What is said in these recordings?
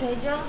되죠?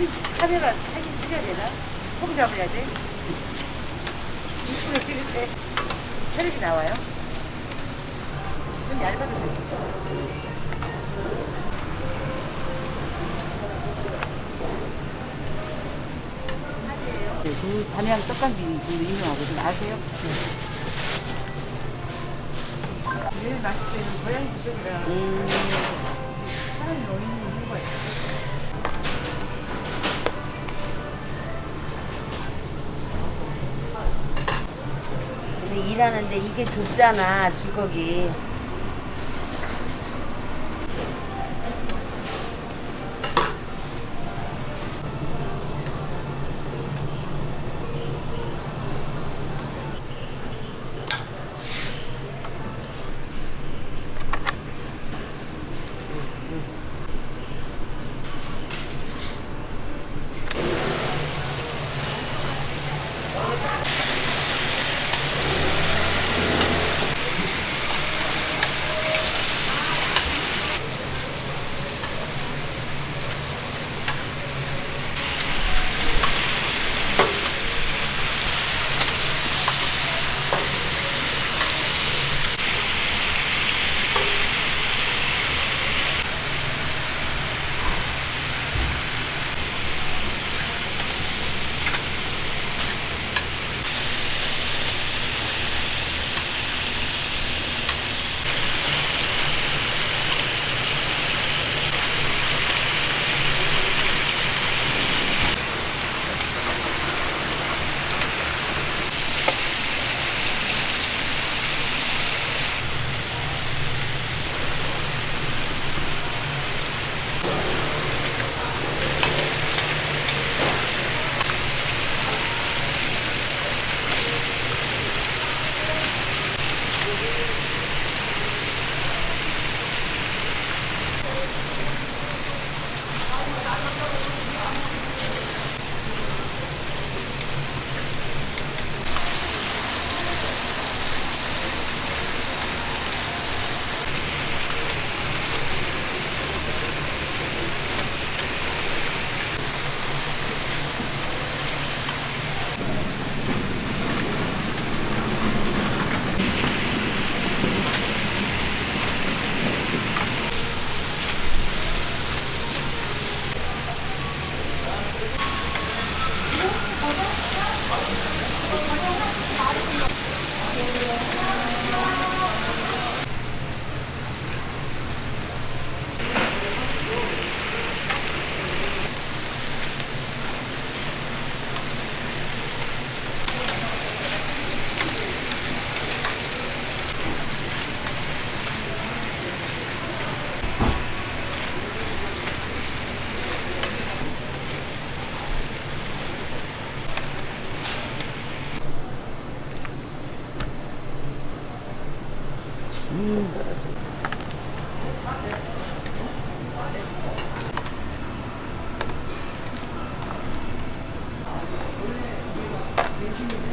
사진, 카메라 사진 찍어야 되나? 폼 잡아야 돼? 유튜브 찍을 때 텔레비 나와요? 좀 얇아도 돼. 네, 그 담양 떡갈비 그 유명하거든 아세요? 네. 제일 맛있을 때는 고양이 쪽이라 음, 일하는데 이게 좁잖아, 주걱이. 음. 음.